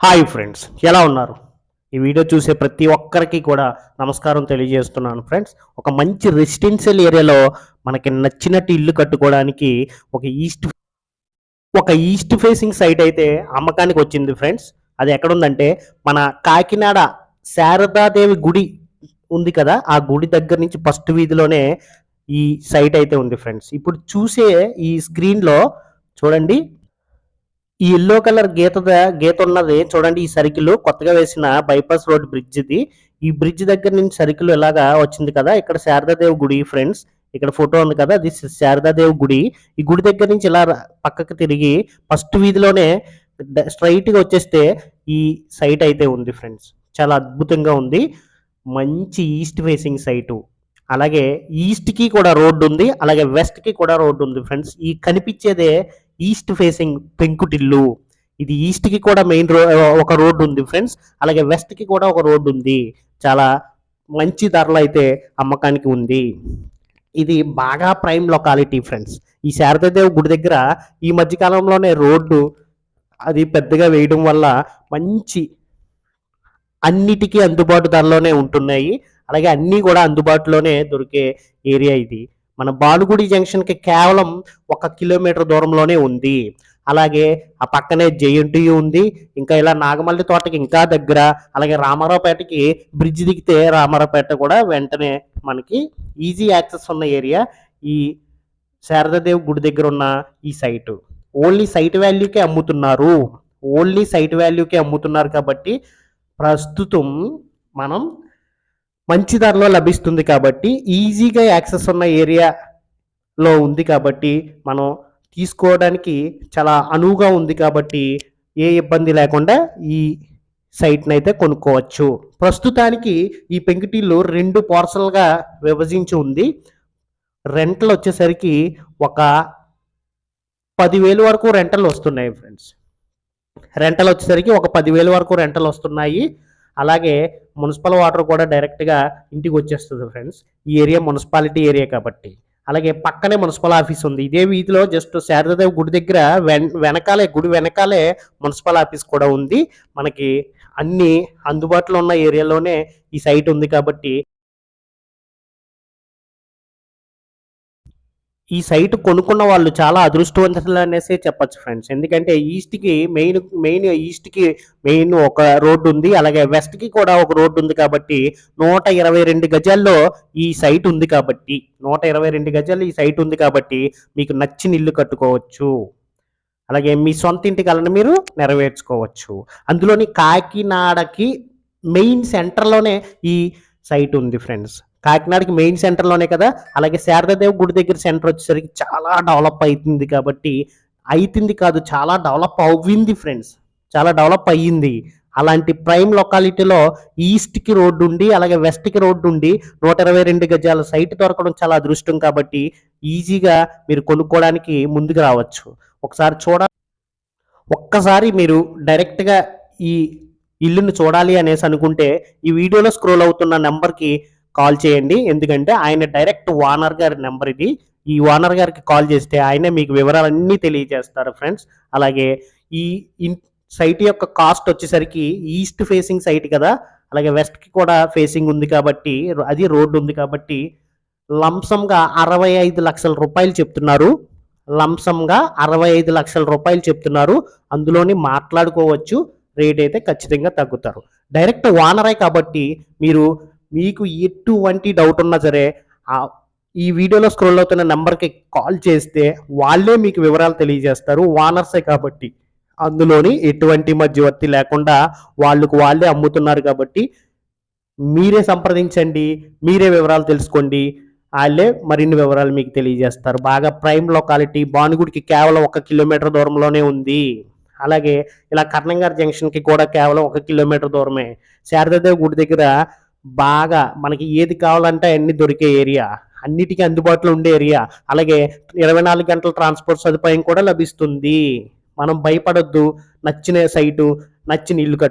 Hi friends ఎలా ఉన్నారు? ఈ వీడియో చూసే ప్రతి ఒక్కరికి కూడా నమస్కారం తెలియజేస్తున్నాను ఫ్రెండ్స్ ఒక మంచి రెసిడెన్షియల్ ఏరియాలో మనకి నచ్చినట్టు ఇల్లు కట్టుకోవడానికి ఒక ఈస్ట్ ఒక ఈస్ట్ ఫేసింగ్ సైట్ అయితే అమ్మకానికి వచ్చింది ఫ్రెండ్స్ అది ఎక్కడుందంటే మన కాకినాడ శారదాదేవి గుడి ఉంది కదా ఆ గుడి దగ్గర నుంచి ఫస్ట్ వీధిలోనే ఈ సైట్ అయితే ఉంది ఫ్రెండ్స్ ఇప్పుడు చూసే ఈ స్క్రీన్లో చూడండి ఈ ఎల్లో కలర్ గీత గీత ఉన్నది. చూడండి ఈ సర్కిల్ కొత్తగా వేసిన బైపాస్ రోడ్ బ్రిడ్జ్ ఇది. ఈ బ్రిడ్జ్ దగ్గర నుంచి సర్కిల్ ఇలాగా వచ్చింది కదా. ఇక్కడ శారదాదేవి గుడి ఫ్రెండ్స్ ఇక్కడ ఫోటో ఉంది కదా. అది శారదాదేవి గుడి. ఈ గుడి దగ్గర నుంచి ఇలా పక్కకు తిరిగి ఫస్ట్ వీధిలోనే స్ట్రైట్గా వచ్చేస్తే ఈ సైట్ అయితే ఉంది ఫ్రెండ్స్ చాలా అద్భుతంగా ఉంది. మంచి ఈస్ట్ ఫేసింగ్ సైటు అలాగే ఈస్ట్కి కూడా రోడ్డు ఉంది. అలాగే వెస్ట్కి కూడా రోడ్డు ఉంది ఫ్రెండ్స్ ఈ కనిపించేదే ఈస్ట్ ఫేసింగ్ పెంకుటిల్లు. ఇది ఈస్ట్కి కూడా మెయిన్ రో ఒక రోడ్డు ఉంది ఫ్రెండ్స్ అలాగే వెస్ట్కి కూడా ఒక రోడ్డు ఉంది. చాలా మంచి ధరలు అయితే అమ్మకానికి ఉంది. ఇది బాగా ప్రైమ్ లొకాలిటీ ఫ్రెండ్స్ ఈ శారదాదేవి గుడి దగ్గర ఈ మధ్యకాలంలోనే రోడ్డు అది పెద్దగా వేయడం వల్ల మంచి అన్నిటికీ అందుబాటు ధరలోనే ఉంటున్నాయి. అలాగే అన్నీ కూడా అందుబాటులోనే దొరికే ఏరియా ఇది. మన బాలుగుడి జంక్షన్కి కేవలం ఒక కిలోమీటర్ దూరంలోనే ఉంది. అలాగే ఆ పక్కనే జేఎన్టీయూ ఉంది. ఇంకా ఇలా నాగమల్లి తోటకి ఇంకా దగ్గర అలాగే రామారావుపేటకి బ్రిడ్జ్ దిగితే రామారావుపేట కూడా వెంటనే మనకి ఈజీ యాక్సెస్ ఉన్న ఏరియా ఈ శారదాదేవి గుడి దగ్గర ఉన్న ఈ సైటు. ఓన్లీ సైట్ వాల్యూకే అమ్ముతున్నారు. ఓన్లీ సైట్ వాల్యూకే అమ్ముతున్నారు కాబట్టి ప్రస్తుతం మనం మంచి ధరలో లభిస్తుంది కాబట్టి ఈజీగా యాక్సెస్ ఉన్న ఏరియాలో ఉంది కాబట్టి మనం తీసుకోవడానికి చాలా అనువుగా ఉంది కాబట్టి ఏ ఇబ్బంది లేకుండా ఈ సైట్ని అయితే కొనుక్కోవచ్చు. ప్రస్తుతానికి ఈ పెంకుటిల్లు రెండు పార్సల్గా విభజించి ఉంది. రెంట్లు వచ్చేసరికి ఒక పదివేలు వరకు రెంటలు వస్తున్నాయి ఫ్రెండ్స్. రెంటలు వచ్చేసరికి ఒక పదివేలు వరకు రెంటలు వస్తున్నాయి. అలాగే మున్సిపల్ వాటర్ కూడా డైరెక్ట్గా ఇంటికి వచ్చేస్తుంది ఫ్రెండ్స్. ఈ ఏరియా మున్సిపాలిటీ ఏరియా కాబట్టి. అలాగే పక్కనే మున్సిపల్ ఆఫీస్ ఉంది. ఇదే వీధిలో జస్ట్ శారదాదేవి గుడి దగ్గర వెన్ వెనకాలే గుడి వెనకాలే మున్సిపల్ ఆఫీస్ కూడా ఉంది. మనకి అన్ని అందుబాటులో ఉన్న ఏరియాలోనే ఈ సైట్ ఉంది కాబట్టి ఈ సైట్ కొనుక్కున్న వాళ్ళు చాలా అదృష్టవంతులు అనేసి చెప్పొచ్చు ఫ్రెండ్స్. ఎందుకంటే ఈస్ట్కి మెయిన్ మెయిన్ ఈస్ట్కి మెయిన్ ఒక రోడ్డు ఉంది అలాగే వెస్ట్కి కూడా ఒక రోడ్డు ఉంది కాబట్టి నూట ఇరవై రెండు గజాల్లో ఈ సైట్ ఉంది కాబట్టి నూట ఇరవై రెండు గజాల్లో ఈ సైట్ ఉంది కాబట్టి మీకు నచ్చిన ఇల్లు కట్టుకోవచ్చు. అలాగే మీ సొంత ఇంటి కలను మీరు నెరవేర్చుకోవచ్చు. అందులోని కాకినాడకి మెయిన్ సెంటర్లోనే ఈ సైట్ ఉంది ఫ్రెండ్స్. కాకినాడకి మెయిన్ సెంటర్లోనే కదా. అలాగే శారదాదేవి గుడి దగ్గర సెంటర్ వచ్చేసరికి చాలా డెవలప్ అవుతుంది కాబట్టి అవుతుంది కాదు చాలా డెవలప్ అవ్వింది ఫ్రెండ్స్ చాలా డెవలప్ అయ్యింది. అలాంటి ప్రైమ్ లొకాలిటీలో ఈస్ట్కి రోడ్డు ఉండి అలాగే వెస్ట్కి రోడ్డు ఉండి నూట ఇరవై రెండు గజాల సైట్ దొరకడం చాలా అదృష్టం కాబట్టి ఈజీగా మీరు కొనుక్కోవడానికి ముందుకు రావచ్చు. ఒకసారి చూడ ఒక్కసారి మీరు డైరెక్ట్గా ఈ ఇల్లుని చూడాలి అనేసి అనుకుంటే ఈ వీడియోలో స్క్రోల్ అవుతున్న నెంబర్కి కాల్ చేయండి. ఎందుకంటే ఆయన డైరెక్ట్ ఓనర్ గారి నెంబర్ ఇది. ఈ ఓనర్ గారికి కాల్ చేస్తే ఆయనే మీకు వివరాలన్నీ తెలియజేస్తారు ఫ్రెండ్స్. అలాగే ఈ సైట్ యొక్క కాస్ట్ వచ్చేసరికి ఈస్ట్ ఫేసింగ్ సైట్ కదా. అలాగే వెస్ట్కి కూడా ఫేసింగ్ ఉంది కాబట్టి అది రోడ్డు ఉంది కాబట్టి లంసంగా అరవై ఐదు లక్షల రూపాయలు చెప్తున్నారు. లంసంగా అరవై ఐదు లక్షల రూపాయలు చెప్తున్నారు. అందులోని మాట్లాడుకోవచ్చు. రేట్ అయితే ఖచ్చితంగా తగ్గుతారు. డైరెక్ట్ ఓనరే కాబట్టి మీరు మీకు ఎటువంటి డౌట్ ఉన్నా సరే ఈ వీడియోలో స్క్రోల్ అవుతున్న నెంబర్కి కాల్ చేస్తే వాళ్ళే మీకు వివరాలు తెలియజేస్తారు. ఓనర్సే కాబట్టి. అందులోని ఎటువంటి మధ్యవర్తి లేకుండా వాళ్ళకు వాళ్ళే అమ్ముతున్నారు కాబట్టి మీరే సంప్రదించండి మీరే వివరాలు తెలుసుకోండి వాళ్ళే మరిన్ని వివరాలు మీకు తెలియజేస్తారు. బాగా ప్రైమ్ లొకాలిటీ భానుగుడికి కేవలం ఒక కిలోమీటర్ దూరంలోనే ఉంది. అలాగే ఇలా కర్ణంగారి జంక్షన్కి కూడా కేవలం ఒక కిలోమీటర్ దూరమే. శారదాదేవి గుడి దగ్గర బాగా మనకి ఏది కావాలంటే అన్ని దొరికే ఏరియా. అన్నిటికీ అందుబాటులో ఉండే ఏరియా. అలాగే ఇరవై నాలుగు గంటల ట్రాన్స్పోర్ట్ సదుపాయం కూడా లభిస్తుంది. మనం భయపడొద్దు. నచ్చిన సైటు నచ్చిన ఇల్లు కట్టు